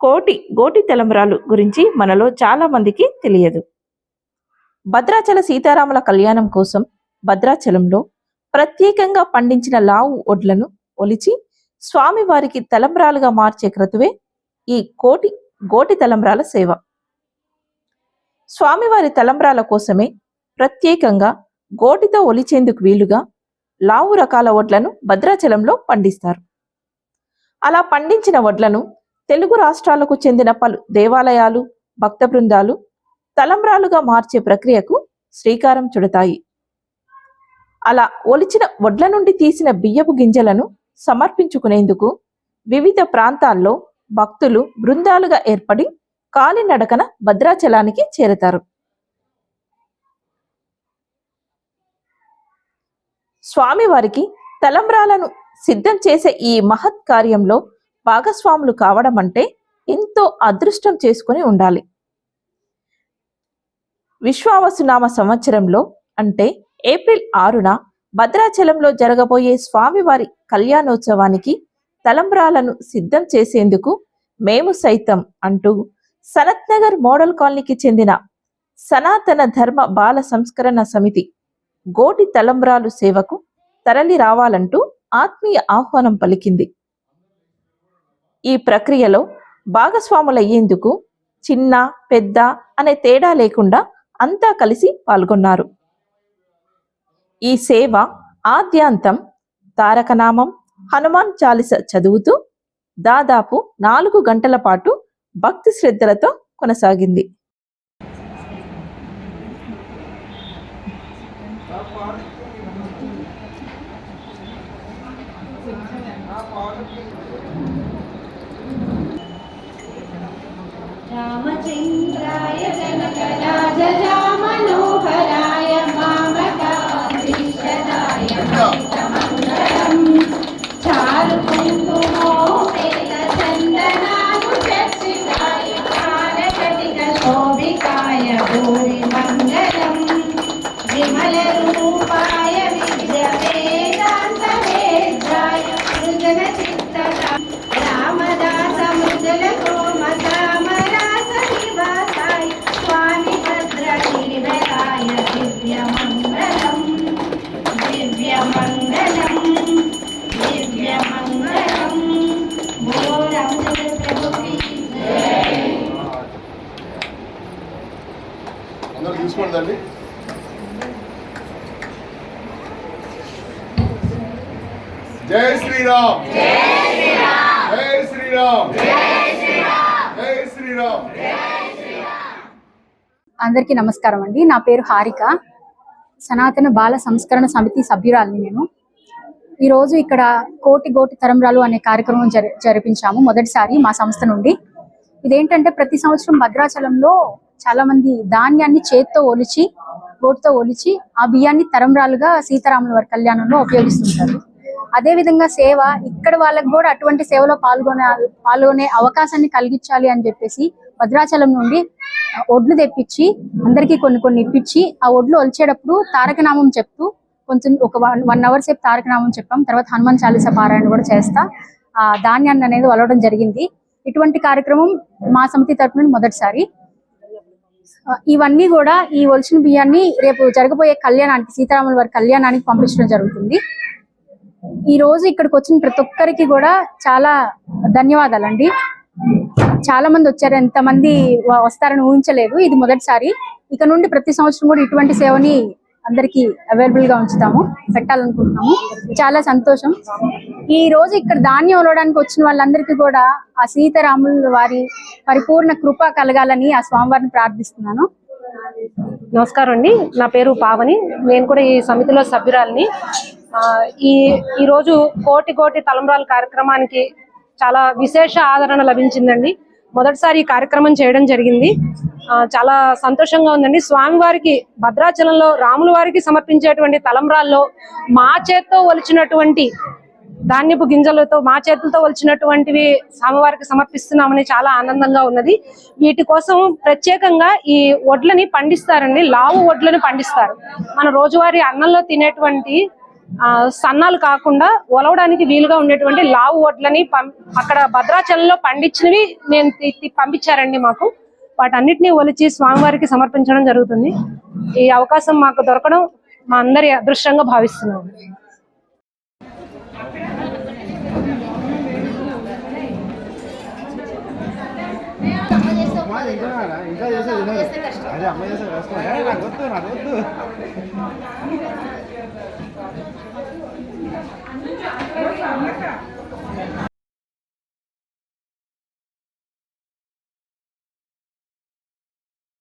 కోటి గోటి తలంబ్రాలు గురించి మనలో చాలా మందికి తెలియదు. భద్రాచల సీతారాముల కళ్యాణం కోసం భద్రాచలంలో ప్రత్యేకంగా పండించిన లావు ఒడ్లను ఒలిచి స్వామివారికి తలంబ్రాలుగా మార్చే క్రతువే ఈ కోటి గోటి తలంబ్రాల సేవ. స్వామివారి తలంబ్రాల కోసమే ప్రత్యేకంగా గోటితో ఒలిచేందుకు వీలుగా లావు రకాల వడ్లను భద్రాచలంలో పండిస్తారు. అలా పండించిన వడ్లను తెలుగు రాష్ట్రాలకు చెందిన పలు దేవాలయాలు భక్త బృందాలు తలంబ్రాలుగా మార్చే ప్రక్రియకు శ్రీకారం చుడతాయి. అలా ఒలిచిన వడ్ల నుండి తీసిన బియ్యపు గింజలను సమర్పించుకునేందుకు వివిధ ప్రాంతాల్లో భక్తులు బృందాలుగా ఏర్పడి కాలినడకన భద్రాచలానికి చేరతారు. స్వామివారికి తలంబ్రాలను సిద్ధం చేసే ఈ మహత్ కార్యంలో భాగస్వాములు కావడం అంటే ఎంతో అదృష్టం చేసుకుని ఉండాలి. విశ్వావసునామ సంవత్సరంలో అంటే ఏప్రిల్ ఆరున భద్రాచలంలో జరగబోయే స్వామివారి కళ్యాణోత్సవానికి తలంబ్రాలను సిద్ధం చేసేందుకు మేము సైతం అంటూ సనత్నగర్ మోడల్ కాలనీకి చెందిన సనాతన ధర్మ బాల సంస్కరణ సమితి గోటి తలంబ్రాలు సేవకు తరలి రావాలంటూ ఆత్మీయ ఆహ్వానం పలికింది. ఈ ప్రక్రియలో భాగస్వాములయ్యేందుకు చిన్న పెద్ద అనే తేడా లేకుండా అంతా కలిసి పాల్గొన్నారు. ఈ సేవ ఆద్యాంతం తారకనామం హనుమాన్ చాలిస చదువుతూ దాదాపు నాలుగు గంటల పాటు భక్తి శ్రద్ధలతో కొనసాగింది. రామచంద్ర జై శ్రీరామ్. జై శ్రీరామ్. జై శ్రీరామ్. అందరికీ నమస్కారం అండి. నా పేరు హారిక. సనాతన బాల సంస్కరణ సమితి సభ్యురాలిని నేను. ఈ రోజు ఇక్కడ కోటి గోటి తరంరాలు అనే కార్యక్రమం జరి జరిపించాము మొదటిసారి మా సంస్థ నుండి. ఇదేంటంటే ప్రతి సంవత్సరం భద్రాచలంలో చాలా మంది ధాన్యాన్ని చేత్తో ఒలిచి గోటుతో ఒలిచి ఆ బియ్యాన్ని తరంరాలుగా సీతారాముల వారి కళ్యాణంలో ఉపయోగిస్తుంటారు. అదే విధంగా సేవ ఇక్కడ వాళ్ళకి కూడా అటువంటి సేవలో పాల్గొనే పాల్గొనే అవకాశాన్ని కలిగించాలి అని చెప్పేసి భద్రాచలం నుండి ఒడ్లు తెప్పించి అందరికీ కొన్ని కొన్ని ఇప్పించి ఆ ఒడ్లు ఒలిచేటప్పుడు తారకనామం చెప్తూ కొంచెం ఒక వన్ వన్ అవర్ సేపు తారకనామం చెప్పాం. తర్వాత హనుమాన్ చాలీసా పారాయణ కూడా చేస్తా. ఆ ధాన్యాన్ని అనేది వలవడం జరిగింది. ఇటువంటి కార్యక్రమం మా సమితి తరఫున మొదటిసారి. ఇవన్నీ కూడా ఈ ఒలిచిన బియ్యాన్ని రేపు జరగబోయే కళ్యాణానికి సీతారాముల వారి కళ్యాణానికి పంపించడం జరుగుతుంది. ఈ రోజు ఇక్కడికి వచ్చిన ప్రతి ఒక్కరికి కూడా చాలా ధన్యవాదాలండి. చాలా మంది వచ్చారు ఎంత మంది వ- వస్తారని ఊహించలేదు. ఇది మొదటిసారి. ఇక నుండి ప్రతి సంవత్సరం కూడా ఇటువంటి సేవని అందరికి అవైలబుల్గా ఉంచుతాము పెట్టాలనుకుంటున్నాము. చాలా సంతోషం. ఈ రోజు ఇక్కడ ధాన్యం ఉండడానికి వచ్చిన వాళ్ళందరికీ కూడా ఆ సీతారాముల వారి పరిపూర్ణ కృప కలగాలని ఆ స్వామివారిని ప్రార్థిస్తున్నాను. నమస్కారం అండి. నా పేరు పావని. నేను కూడా ఈ సమితిలో సభ్యురాలని. ఆ, ఈ ఈ రోజు కోటి కోటి తలంబ్రాల కార్యక్రమానికి చాలా విశేష ఆదరణ లభించిందండి. మొదటిసారి ఈ కార్యక్రమం చేయడం జరిగింది. ఆ, చాలా సంతోషంగా ఉందండి. స్వామివారికి భద్రాచలంలో రాముల వారికి సమర్పించేటువంటి తలంబ్రాల్లో మా చేత్తో ఒలిచినటువంటి ధాన్యపు గింజలతో మా చేతులతో వచ్చినటువంటివి స్వామివారికి సమర్పిస్తున్నామని చాలా ఆనందంగా ఉన్నది. వీటి కోసం ప్రత్యేకంగా ఈ వడ్లని పండిస్తారండి. లావు వడ్లని పండిస్తారు. మన రోజువారీ అన్నంలో తినేటువంటి సన్నాలు కాకుండా ఒలవడానికి వీలుగా ఉండేటువంటి లావు వడ్లని పం- అక్కడ భద్రాచలంలో పండించినవి నేను పంపించారండి మాకు. వాటన్నిటిని ఒలిచి స్వామివారికి సమర్పించడం జరుగుతుంది. ఈ అవకాశం మాకు దొరకడం మా అందరి అదృష్టంగా భావిస్తున్నాము ఇంకా చేసేది అదే అమ్మ చేసే కష్టం. నాకు వద్దు నాకు వద్దు.